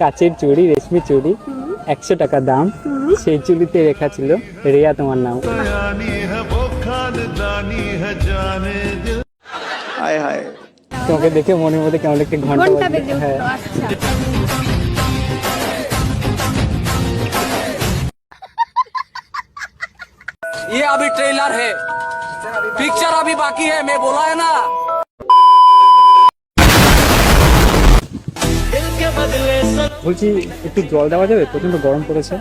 কাচের চুড়ি রেশমি চুড়ি একশো টাকা দাম সেই চুড়িতে লেখা ছিল রিয়া তোমার নাম यानी है वो खानदानी है जाने दिल हाय हाय তোমাকে দেখে মনের মধ্যে কেমন একটা ঘন্টা ঘন্টা বাজছে। বেজে হ্যাঁ উঠলো আচ্ছা ये अभी ट्रेलर है पिक्चर अभी बाकी है मैं बोला है ना বলছি একটু জল দেওয়া যাবে? প্রচণ্ড গরম পড়েছে।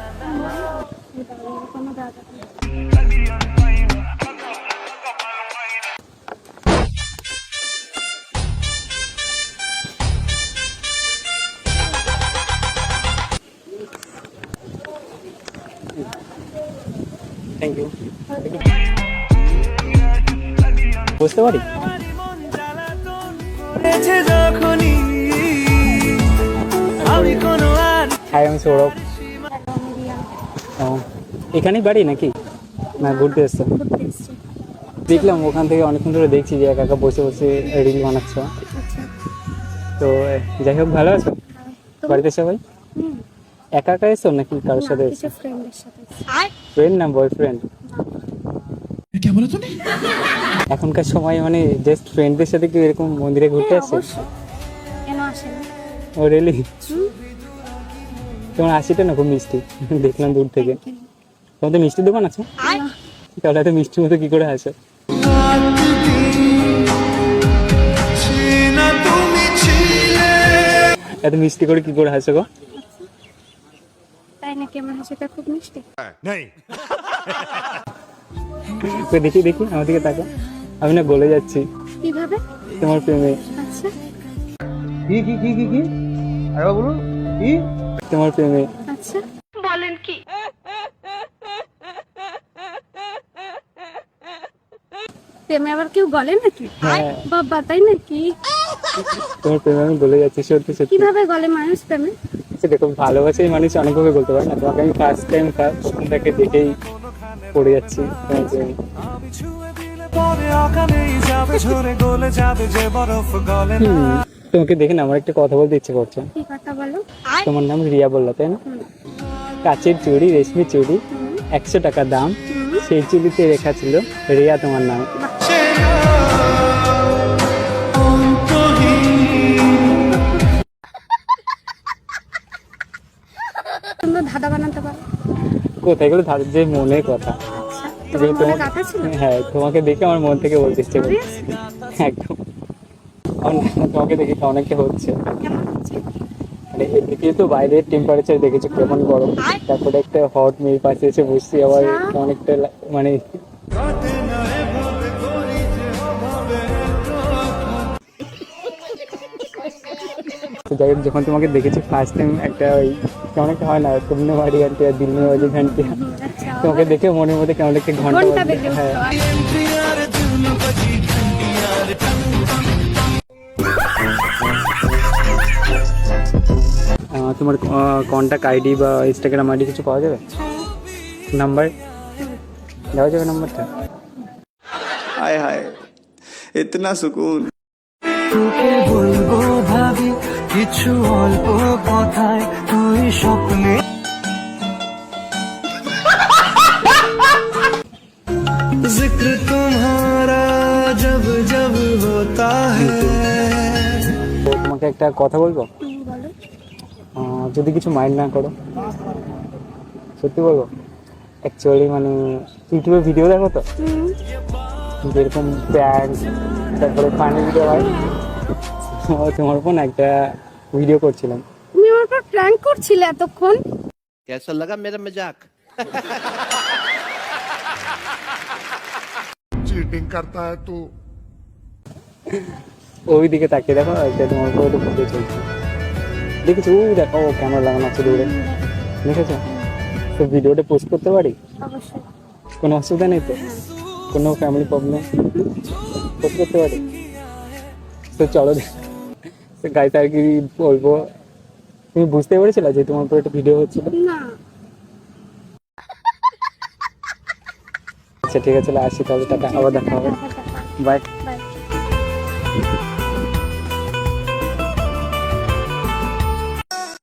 থ্যাংক ইউ বুঝতে পারি? হাই আমি সৌরভ ও, এখানেই বাড়ি নাকি? না ঘুরতে এসছো? দেখলাম ওখান থেকে অনেকক্ষণ ধরে দেখছি যে একা একা বসে বসে রিল বানাচ্ছ। তো যাই হোক ভালো আছো? বাড়িতে সবাই? একা একা এসো নাকি কারোর সাথে সাথে ফ্রেন্ড না বয়ফ্রেন্ড এখনকার সময় মানে জাস্ট ফ্রেন্ডদের সাথে কি এরকম মন্দিরে ঘুরতে আসছে আসে? ও রেলি তোমার হাসিটা না খুব মিষ্টি? দেখলাম দূর থেকে। তোমাদের মিষ্টির দোকান আছে? তাহলে এত মিষ্টির মতো কি করে হাসো এত মিষ্টি করে কি করে হাসো গো? তাই নাকি আমার হাসিটা খুব মিষ্টি? দেখি দেখি আমার দিকে তাকো আমি না গলে যাচ্ছি। কীভাবে? তোমার প্রেমে। আচ্ছা। কি কি কি কি কি? আরে বলুন কি? তোমার প্রেমে। আচ্ছা। প্রেমে আবার কেউ বলে নাকি? হ্যাঁ। বাবা তাই নাকি? তোমার প্রেমে আমি গলে যাচ্ছি সত্যি সত্যি। কীভাবে গলে মানুষ প্রেমে? সেটা খুব ভালোবাসে মানুষ অনেকভাবে বলতে পারে না। তোমাকে আমি ফার্স্ট টাইম তাকে দেখেই পড়ে যাচ্ছি। তোমার প্রেমে। গলে গলে তোমাকে দেখে না আমার একটা কথা বলতে ইচ্ছে করছে। কি কথা বলো? তোমার নাম রিয়া বলল তাই না? কাচের চুড়ি রেশমি চুড়ি একশো টাকা দাম। সেই চুড়িতে রেখা ছিল রিয়া তোমার নাম। সুন্দর ধাঁধা বানাতে পারো। কোথায় গেলে তাদের যে মনের কথা। আচ্ছা মনে হ্যাঁ তোমাকে দেখে আমার মন থেকে বলতে ইচ্ছে করছে। একদম। তোমাকে দেখে অনেকে হচ্ছে? কেমন হচ্ছে? এদিকে তো বাইরের টেম্পারেচার দেখেছ কেমন গরম? তারপরে একটা হট মেয়ের পাশে এসে বসছি আবার অনেকটা লা- মানে যাই হোক যখন তোমাকে দেখেছি ফার্স্ট টাইম একটা ওই কেমন একটা হয় না তুমনে বাড়ি ঘণ্টা দিল में বাজে ঘণ্টা আচ্ছা। তোমাকে দেখে মনের মধ্যে কেমন একটা ঘণ্টা ঘণ্টা হ্যাঁ। তোমার কন্ট্যাক্ট আইডি বা ইনস্টাগ্রাম আইডি কিছু পাওয়া যাবে নাম্বার দেওয়া যাবে নাম্বারটা हाय हाय इतना सुकून তোকে বলবো ভাবি কিছু অল্প কথায় তুই স্বপ্নে जिक्र तुम्हारा जब जब होता है তো তোমাকে একটা কথা বলবো হুম, বলো আহ, যদি কিছু মাইন্ড না করো। সত্যি বলব? অ্যাকচুয়ালি মানে ইউটিউবে ভিডিও দেখো তো? যেরকম প্যান্ট তারপরে ফানি ভিডিও হয়। তোমার ফোন একটা ভিডিও করছিলাম। তুমি আমার পর প্ল্যান করছিলে এতক্ষণ। কেসা লাগা মেরা মজাক চিটিং করতা হ্যায় তু ওই দিকে তাকিয়ে দেখো একটা তোমার উপর ভিডিও চলছে। দেখেছ? ওই দেখো ও ক্যামেরা লাগানো আছে দূরে। দেখেছ? তো ভিডিওটা পোস্ট করতে পারি? অবশ্যই। কোনো অসুবিধা নেই তো? কোনো ফ্যামিলি প্রবলেম পোস্ট করতে পারি? তো চলো তো গাইতে আর কি বলব? তুমি বুঝতে পেরেছিলে যে তোমার উপর একটা ভিডিও হচ্ছিল? না। আচ্ছা ঠিক আছে তাহলে আসি তাহলে টাটা আবার দেখা হবে। Bye bye